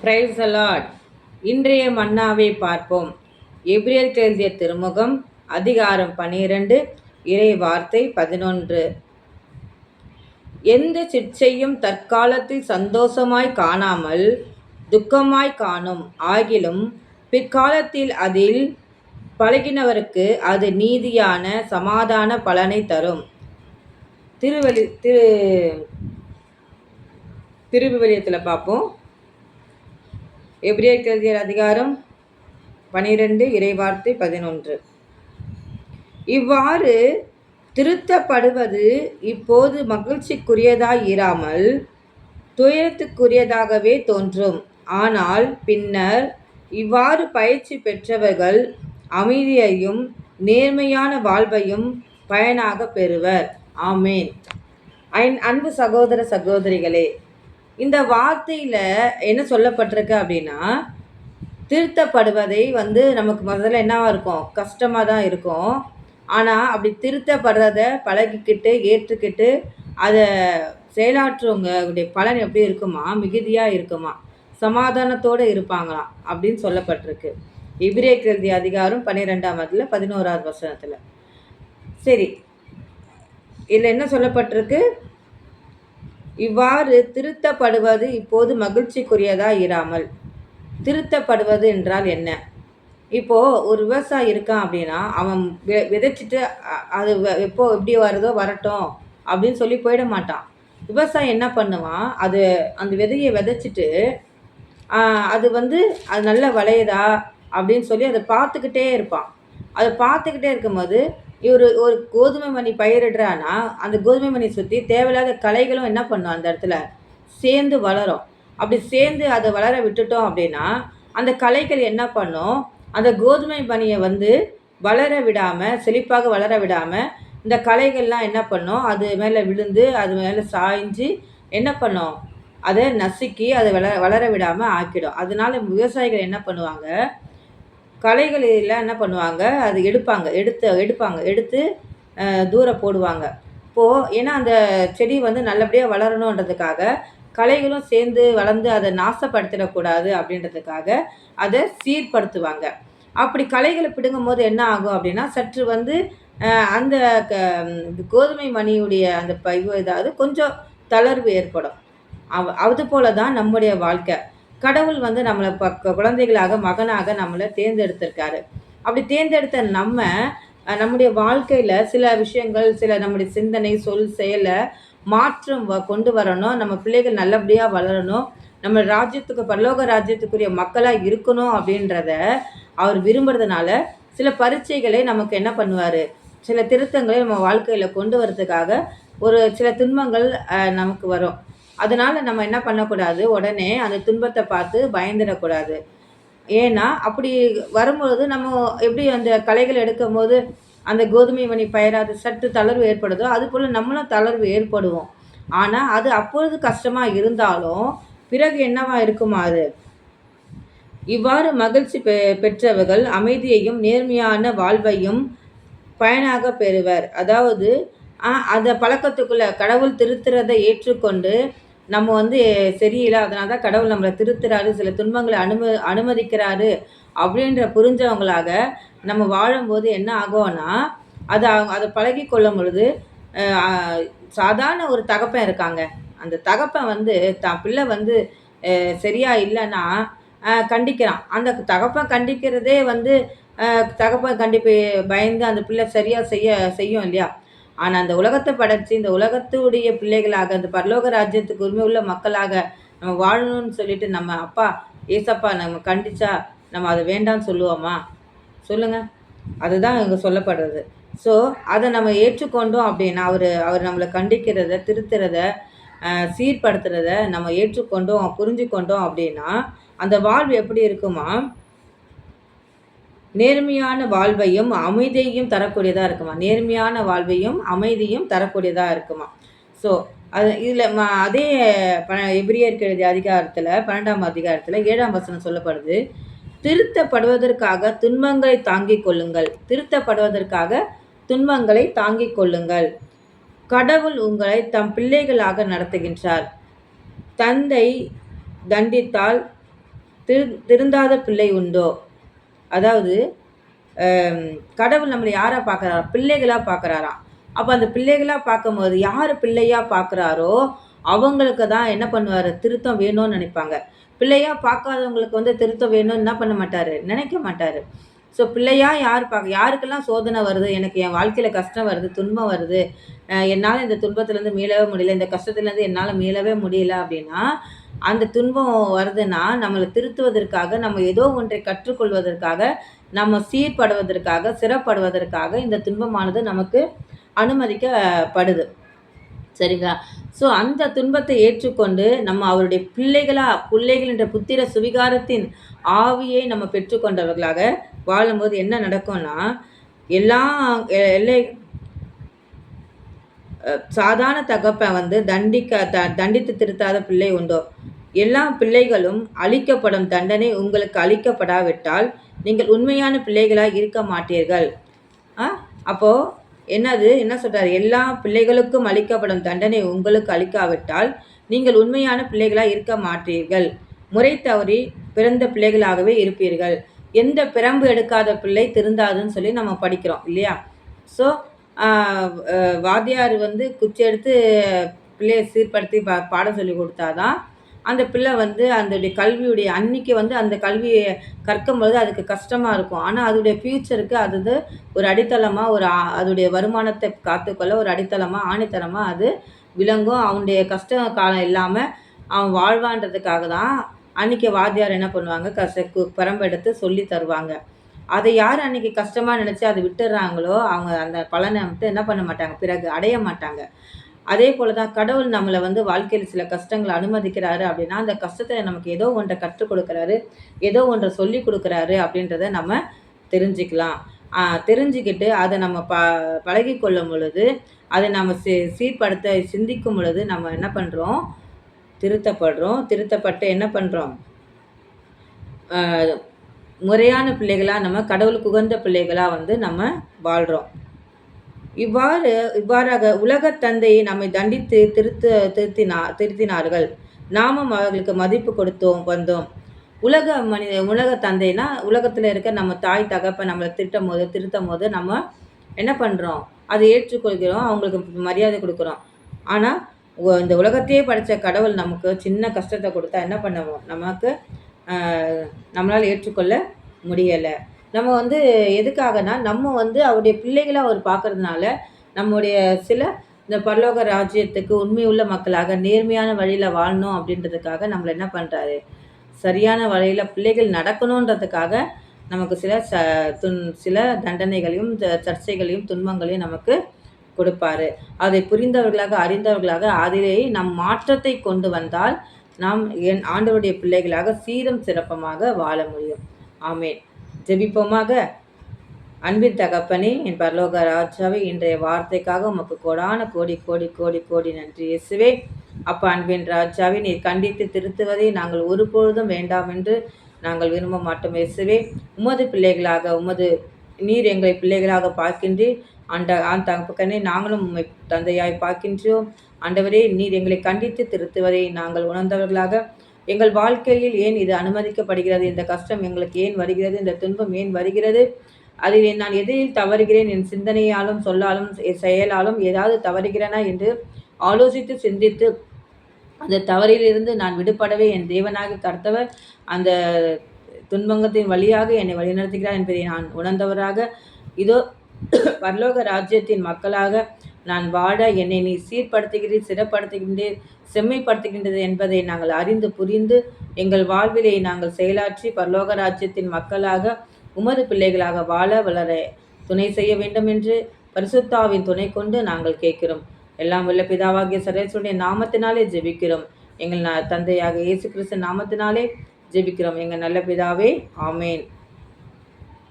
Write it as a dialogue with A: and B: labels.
A: Price allot இன்றைய மன்னாவை பார்ப்போம். எபிரியல் எழுதிய திருமுகம் அதிகாரம் பனிரெண்டு இறை வார்த்தை பதினொன்று. எந்த சிற்சையும் தற்காலத்தில் சந்தோஷமாய் காணாமல் துக்கமாய் காணும். ஆகிலும் பிற்காலத்தில் அதில் பழகினவருக்கு அது நீதியான சமாதான பலனை தரும். திருவலி திரு திருவிவிலியத்தில் பார்ப்போம். எப்ரியர் கருதியர் அதிகாரம் பனிரெண்டு இறைவார்த்தை பதினொன்று. இவ்வாறு திருத்தப்படுவது இப்போது மகிழ்ச்சிக்குரியதாய் இராமல் துயரத்துக்குரியதாகவே தோன்றும். ஆனால் பின்னர் இவ்வாறு பயிற்சி பெற்றவர்கள் அமைதியையும் நேர்மையான வாழ்வையும் பயனாக பெறுவர். ஆமேன். அன்பு சகோதர சகோதரிகளே இந்த வார்த்தையில் என்ன சொல்லப்பட்டிருக்கு அப்படின்னா திருத்தப்படுவதை வந்து நமக்கு முதல்ல என்னவாக இருக்கும்? கஷ்டமாக தான் இருக்கும். ஆனால் அப்படி திருத்தப்படுறத பழகிக்கிட்டு ஏற்றுக்கிட்டு அதை செயலாற்றுவங்களுடைய பலன் எப்படி இருக்குமா? மிகுதியாக இருக்குமா? சமாதானத்தோடு இருப்பாங்களாம் அப்படின்னு சொல்லப்பட்டிருக்கு. இபிரே கிருதி அதிகாரம் பன்னிரெண்டாம் அதில் பதினோராவது வசனத்தில். சரி. இதில் என்ன சொல்லப்பட்டிருக்கு? இவ்வாறு திருத்தப்படுவது இப்போது மகிழ்ச்சிக்குரியதா இராமல்? திருத்தப்படுவது என்றால் என்ன? இப்போது ஒரு விவசாயி இருக்கான் அப்படின்னா அவன் வெ விதைச்சிட்டு அது எப்போ எப்படி வருதோ வரட்டும் அப்படின்னு சொல்லி போயிட மாட்டான். விவசாயி என்ன பண்ணுவான்? அது அந்த விதையை விதைச்சிட்டு அது வந்து அது நல்லா விளையுதா அப்படின்னு சொல்லி அதை பார்த்துக்கிட்டே இருப்பான். அதை பார்த்துக்கிட்டே இருக்கும்போது இவர் ஒரு கோதுமை மணி பயிரிடுறான்னா அந்த கோதுமை மணி சுற்றி தேவையில்லாத களைகளும் என்ன பண்ணும் அந்த இடத்துல? சேர்ந்து வளரும். அப்படி சேர்ந்து அதை வளர விட்டுட்டோம் அப்படின்னா அந்த கலைகள் என்ன பண்ணும்? அந்த கோதுமை மணியை வந்து வளர விடாமல் செழிப்பாக வளர விடாமல் இந்த களைகள்லாம் என்ன பண்ணும்? அது மேலே விழுந்து அது மேலே சாய்ஞ்சு என்ன பண்ணும்? அதை நசுக்கி அதை வளர வளர விடாமல் ஆக்கிடும். அதனால விவசாயிகள் என்ன பண்ணுவாங்க? களைகளில் என்ன பண்ணுவாங்க? அது எடுப்பாங்க. எடுத்து எடுப்பாங்க. எடுத்து தூர போடுவாங்க. இப்போது ஏன்னா அந்த செடி வந்து நல்லபடியாக வளரணுன்றதுக்காக களைகளும் சேர்ந்து வளர்ந்து அதை நாசப்படுத்திடக்கூடாது அப்படின்றதுக்காக அதை சீர்படுத்துவாங்க. அப்படி களைகளை பிடுங்கும் போது என்ன ஆகும் அப்படின்னா சற்று வந்து அந்த க கோதுமை மணியுடைய அந்த பயிர் இதாவது கொஞ்சம் தளர்வு ஏற்படும். அவ் அது போல தான் நம்முடைய வாழ்க்கை. கடவுள் வந்து நம்மளை ப குழந்தைகளாக மகனாக நம்மளை தேர்ந்தெடுத்திருக்காரு. அப்படி தேர்ந்தெடுத்த நம்ம நம்முடைய வாழ்க்கையில் சில விஷயங்கள் சில நம்முடைய சிந்தனை சொல் செயலை மாற்றம் வ கொண்டு வரணும். நம்ம பிள்ளைகள் நல்லபடியாக வளரணும். நம்ம ராஜ்யத்துக்கு பரலோக ராஜ்யத்துக்குரிய மக்களாக இருக்கணும் அப்படின்றத அவர் விரும்புறதுனால சில பரீட்சைகளை நமக்கு என்ன பண்ணுவார்? சில திருத்தங்களை நம்ம வாழ்க்கையில் கொண்டு வரதுக்காக ஒரு சில துன்பங்கள் நமக்கு வரும். அதனால் நம்ம என்ன பண்ணக்கூடாது? உடனே அந்த துன்பத்தை பார்த்து பயந்துடக்கூடாது. ஏன்னா அப்படி வரும்பொழுது நம்ம எப்படி அந்த களைகள் எடுக்கும் போது அந்த கோதுமை மணி பயிராது சற்று தளர்வு ஏற்படுதோ அது போல் நம்மளும் தளர்வு ஏற்படுவோம். ஆனால் அது அப்பொழுது கஷ்டமாக இருந்தாலும் பிறகு என்னவா இருக்குமா அது? இவ்வாறு மகிழ்ச்சி பெ பெற்றவர்கள் அமைதியையும் நேர்மையான வாழ்வையும் பயனாக பெறுவர். அதாவது அந்த பழக்கத்துக்குள்ளே கடவுள் திருத்துறதை ஏற்றுக்கொண்டு நம்ம வந்து சரியில்லை அதனால தான் கடவுள் நம்மளை திருத்துறாரு சில துன்பங்களை அனும அனுமதிக்கிறாரு அப்படின்ற புரிஞ்சவங்களாக நம்ம வாழும்போது என்ன ஆகும்னா அதை அதை பழகி கொள்ளும் பொழுது சாதாரண ஒரு தகப்பன் இருக்காங்க. அந்த தகப்பன் வந்து தான் பிள்ளை வந்து சரியாக இல்லைன்னா கண்டிக்கிறான். அந்த தகப்பன் கண்டிக்கிறதே வந்து தகப்பன் கண்டிப்பு பயந்து அந்த பிள்ளை சரியாக செய்ய செய்யும் இல்லையா? ஆனால் அந்த உலகத்தை படைச்சி இந்த உலகத்துடைய பிள்ளைகளாக அந்த பரலோக ராஜ்யத்துக்கு உரிமை உள்ள மக்களாக நம்ம வாழணும்னு சொல்லிட்டு நம்ம அப்பா ஏசப்பா நம்ம கண்டிச்சா நம்ம அதை வேண்டாம்னு சொல்லுவோமா? சொல்லுங்கள் அதுதான் இங்கே சொல்லப்படுறது. ஸோ அதை நம்ம ஏற்றுக்கொண்டோம் அப்படின்னா அவர் அவர் நம்மளை கண்டிக்கிறத திருத்துறத சீர்படுத்துறத நம்ம ஏற்றுக்கொண்டோம் புரிஞ்சு கொண்டோம் அப்படின்னா அந்த வாழ்வு எப்படி இருக்குமா? நேர்மையான வாழ்வையும் அமைதியையும் தரக்கூடியதாக இருக்குமா? நேர்மையான வாழ்வையும் அமைதியும் தரக்கூடியதாக இருக்குமா? ஸோ அது இதில் அதே ப எபிரியருக்கு எழுதிய அதிகாரத்தில் பன்னெண்டாம் அதிகாரத்தில் ஏழாம் வசனம் சொல்லப்படுது திருத்தப்படுவதற்காக துன்பங்களை தாங்கிக் கொள்ளுங்கள். திருத்தப்படுவதற்காக துன்பங்களை தாங்கிக் கொள்ளுங்கள். கடவுள் உங்களை தம் பிள்ளைகளாக நடத்துகின்றார். தந்தை தண்டித்தால் திரு திருந்தாத பிள்ளை உண்டோ? அதாவது கடவுள் நம்மளை யாராக பார்க்குறாரா? பிள்ளைகளாக பார்க்குறாராம் அப்போ அந்த பிள்ளைகளாக பார்க்கும்போது யார் பிள்ளையாக பார்க்குறாரோ அவங்களுக்கு தான் என்ன பண்ணுவார்? திருத்தம் வேணும்னு நினைப்பாங்க. பிள்ளையாக பார்க்காதவங்களுக்கு வந்து திருத்தம் வேணும்னு என்ன பண்ண மாட்டார்? நினைக்க மாட்டார். ஸோ பிள்ளையாக யார் பார்க்க யாருக்கெல்லாம் சோதனை வருது? எனக்கு என் வாழ்க்கையில் கஷ்டம் வருது துன்பம் வருது. என்னால் இந்த துன்பத்துலேருந்து மீளவே முடியல இந்த கஷ்டத்துலேருந்து என்னால் மீளவே முடியல அப்படின்னா அந்த துன்பம் வருதுன்னா நம்மளை திருத்துவதற்காக நம்ம ஏதோ ஒன்றை கற்றுக்கொள்வதற்காக நம்ம சீர்படுவதற்காக சிறப்படுவதற்காக இந்த துன்பமானது நமக்கு அனுமதிக்கப்படுது. சரிங்களா? ஸோ அந்த துன்பத்தை ஏற்றுக்கொண்டு நம்ம அவருடைய பிள்ளைகளாக பிள்ளைகள் என்ற புத்திர சுவிகாரத்தின் ஆவியை நம்ம பெற்றுக்கொண்டவர்களாக வாழும்போது என்ன நடக்கும்னா எல்லா எல்லை சாதாரண தகப்பன் வந்து தண்டிக்க த தண்டித்து திருத்தாத பிள்ளை உண்டோ? எல்லா பிள்ளைகளும் அளிக்கப்படும் தண்டனை உங்களுக்கு அளிக்கப்படாவிட்டால் நீங்கள் உண்மையான பிள்ளைகளாக இருக்க மாட்டீர்கள். ஆ அப்போது என்னது? என்ன சொல்கிறார் எல்லா பிள்ளைகளுக்கும் அளிக்கப்படும் தண்டனை உங்களுக்கு அளிக்காவிட்டால் நீங்கள் உண்மையான பிள்ளைகளாக இருக்க மாட்டீர்கள். முறை தவறி பிறந்த பிள்ளைகளாகவே இருப்பீர்கள். எந்த பிறம்பு எடுக்காத பிள்ளை திருந்தாதுன்னு சொல்லி நம்ம படிக்கிறோம் இல்லையா? ஸோ வாத்தியார் வந்து குச்சி எடுத்து பிள்ளையை சீர்படுத்தி பா பாடம் சொல்லி கொடுத்தாதான் அந்த பிள்ளை வந்து அதோடைய கல்வியுடைய அன்னைக்கு வந்து அந்த கல்வியை கற்கும் பொழுது அதுக்கு கஷ்டமாக இருக்கும். ஆனால் அதோடைய ஃப்யூச்சருக்கு அது ஒரு அடித்தளமாக ஒரு அதோடைய வருமானத்தை காத்துக்கொள்ள ஒரு அடித்தளமாக ஆணித்தரமாக அது விளங்கும். அவனுடைய கஷ்ட காலம் இல்லாமல் அவன் வாழ்வான்றதுக்காக தான் அன்றைக்கி வாத்தியார் என்ன பண்ணுவாங்க கஷ்ட பரம்பெடுத்து சொல்லி தருவாங்க. அதை யார் அன்றைக்கி கஷ்டமாக நினச்சி அதை விட்டுடுறாங்களோ அவங்க அந்த பலனை வந்து என்ன பண்ண மாட்டாங்க? பிறகு அடைய மாட்டாங்க. அதே போல் தான் கடவுள் நம்மளை வந்து வாழ்க்கையில் சில கஷ்டங்களை அனுமதிக்கிறாரு அப்படின்னா அந்த கஷ்டத்தில் நமக்கு ஏதோ ஒன்றை கற்றுக் கொடுக்குறாரு ஏதோ ஒன்றை சொல்லி கொடுக்குறாரு அப்படின்றத நம்ம தெரிஞ்சுக்கலாம். தெரிஞ்சுக்கிட்டு அதை நம்ம ப பழகி கொள்ளும் பொழுது அதை நம்ம சீ சீர்படுத்த சிந்திக்கும் பொழுது நம்ம என்ன பண்ணுறோம் திருத்தப்படுறோம். திருத்தப்பட்டு என்ன பண்ணுறோம் முறையான பிள்ளைகளாக நம்ம கடவுளுக்கு உகந்த பிள்ளைகளாக வந்து நம்ம வாழ்கிறோம் இவ்வாறு இவ்வாறாக உலகத் தந்தையை நம்மை தண்டித்து திருத்த திருத்தினா திருத்தினார்கள். நாமும் அவர்களுக்கு மதிப்பு கொடுத்தோம் வந்தோம். உலக மனித உலக தந்தைனா உலகத்தில் இருக்க நம்ம தாய் தகப்பை நம்மளை திட்டும் போது திருத்தும் போது நம்ம என்ன பண்ணுறோம் அதை ஏற்றுக்கொள்கிறோம் அவங்களுக்கு மரியாதை கொடுக்குறோம். ஆனால் இந்த உலகத்தையே படித்த கடவுள் நமக்கு சின்ன கஷ்டத்தை கொடுத்தா என்ன பண்ணுவோம்? நமக்கு நம்மளால் ஏற்றுக்கொள்ள முடியலை. நம்ம வந்து எதுக்காகனா நம்ம வந்து அவருடைய பிள்ளைகளை அவர் பார்க்கறதுனால நம்முடைய சில இந்த பரலோக ராஜ்யத்துக்கு உண்மையுள்ள மக்களாக நேர்மையான வழியில் வாழணும் அப்படின்றதுக்காக நம்மளை என்ன பண்ணுறாரு சரியான வழியில் பிள்ளைகள் நடக்கணுன்றதுக்காக நமக்கு சில ச துன் சில தண்டனைகளையும் சர்ச்சைகளையும் துன்பங்களையும் நமக்கு கொடுப்பாரு. அதை புரிந்தவர்களாக அறிந்தவர்களாக அதிலேயே நம் மாற்றத்தை கொண்டு வந்தால் நாம் என் ஆண்டவருடைய பிள்ளைகளாக சீரும் சிறப்பமாக வாழ முடியும். ஆமேன். ஜெபிப்போமாக. அன்பின் தகப்பனே என் பரலோக ராஜாவை இன்றைய வார்த்தைக்காக உமக்கு கோடான கோடி கோடி கோடி கோடி நன்றி இயேசுவே. அப்பா அன்பின் ராஜாவை நீர் கண்டித்து திருத்துவதை நாங்கள் ஒருபொழுதும் வேண்டாம் என்று நாங்கள் விரும்ப மாட்டோம் இயேசுவே. உமது பிள்ளைகளாக உமது நீர் எங்களை பிள்ளைகளாக பார்க்கின்றீர். அந்த ஆண் தகப்பக்கனே நாங்களும் உண்மை தந்தையாய் பார்க்கின்றோம். ஆண்டவரே நீர் எங்களை கண்டித்து திருத்துவதை நாங்கள் உணர்ந்தவர்களாக. எங்கள் வாழ்க்கையில் ஏன் இது அனுமதிக்கப்படுகிறது? இந்த கஷ்டம் எங்களுக்கு ஏன் வருகிறது? இந்த துன்பம் ஏன் வருகிறது? அதில் நான் எதிரில் தவறுகிறேன். என் சிந்தனையாலும் சொல்லாலும் செயலாலும் ஏதாவது தவறுகிறேனா என்று ஆலோசித்து சிந்தித்து அந்த தவறிலிருந்து நான் விடுபடவே என் தேவனாக கர்த்தவர் அந்த துன்பங்கத்தின் வழியாக என்னை வழிநடத்துகிறார் என்பதை நான் உணர்ந்தவராக. இதோ பரலோக ராஜ்யத்தின் மக்களாக நான் வாழ என்னை நீ சீர்படுத்துகிறீர் சிறப்படுத்துகின்றீர் செம்மைப்படுத்துகின்றது என்பதை நாங்கள் அறிந்து புரிந்து எங்கள் வாழ்விலை நாங்கள் செயலாற்றி பரலோக ராஜ்யத்தின் மக்களாக உமது பிள்ளைகளாக வாழ வளர துணை செய்ய வேண்டும் என்று பரிசுத்தாவின் துணை கொண்டு நாங்கள் கேட்கிறோம். எல்லாம் உள்ள பிதாவாகிய சரேசுடைய நாமத்தினாலே ஜெபிக்கிறோம். எங்கள் தந்தையாக இயேசு கிறிஸ்து நாமத்தினாலே ஜெபிக்கிறோம். எங்கள் நல்ல பிதாவே ஆமேன்.